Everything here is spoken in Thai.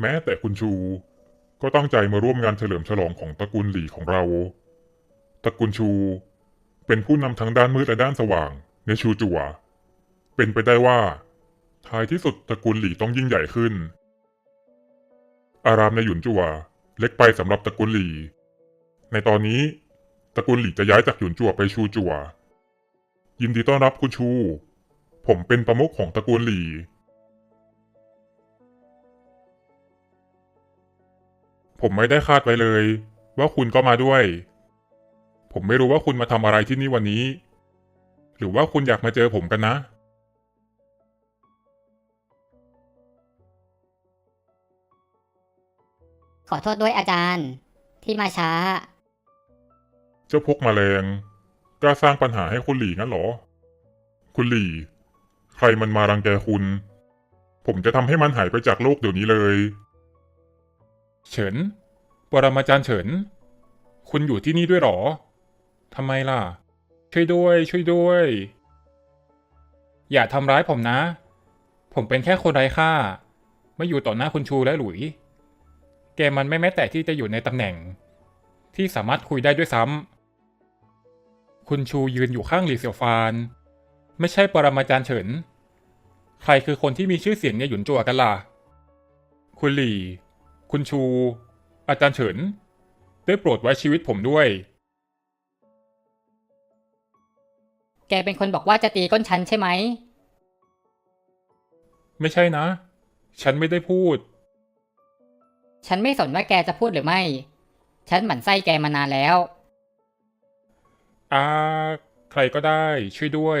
แม้แต่คุณชู ก็ตั้งใจมาร่วมงานเฉลิมฉลองของตระกูลหลี่ของเรา ตระกูลชู เป็นผู้นำทั้งด้านมืดและด้านสว่างในชูจัว เป็นไปได้ว่า ท้ายที่สุดตระกูลหลี่ต้องยิ่งใหญ่ขึ้น อารามในหยุนจัว เล็กไปสำหรับตระกูลหลี่ ในตอนนี้ตระกูลหลี่จะย้ายจากหยุนจัวไปชูจัว ยินดีต้อนรับคุณชู ผมเป็นประมุขของตระกูลหลี่ ผมไม่ได้คาดไว้เลย ว่าคุณก็มาด้วย ผมไม่รู้ว่าคุณมาทำอะไรที่นี่วันนี้ หรือว่าคุณอยากมาเจอผมกันนะ ขอโทษด้วยอาจารย์ ที่มาช้า เจ้าพวกแมลงกล้าสร้างปัญหาให้คุณหลี่งั้นเหรอ คุณหลี่ ใครมันมารังแกคุณ ผมจะทำให้มันหายไปจากโลกเดี๋ยวนี้เลย เฉิน ปรมาจารย์เฉิน คุณอยู่ที่นี่ด้วยหรอ ทำไมล่ะ ช่วยด้วย ช่วยด้วย อย่าทำร้ายผมนะ ผมเป็นแค่คนไร้ค่า ไม่อยู่ต่อหน้าคุณชูและหลุย แกมันไม่แม้แต่ที่จะอยู่ในตำแหน่ง ที่สามารถคุยได้ด้วยซ้ำ คุณชูยืนอยู่ข้างหลีเสี่ยวฟาน ไม่ใช่ปรมาจารย์เฉิน ใครคือคนที่มีชื่อเสียงในหยุนจัวกันล่ะ คุณหลี่ คุณชู อาจารย์เฉิน ได้โปรดไว้ชีวิตผมด้วย แกเป็นคนบอกว่าจะตีก้นฉันใช่ไหม ไม่ใช่นะ ฉันไม่ได้พูด ฉันไม่สนว่าแกจะพูดหรือไม่ ฉันหมั่นไส้แกมานานแล้ว อ่า ใครก็ได้ช่วยด้วย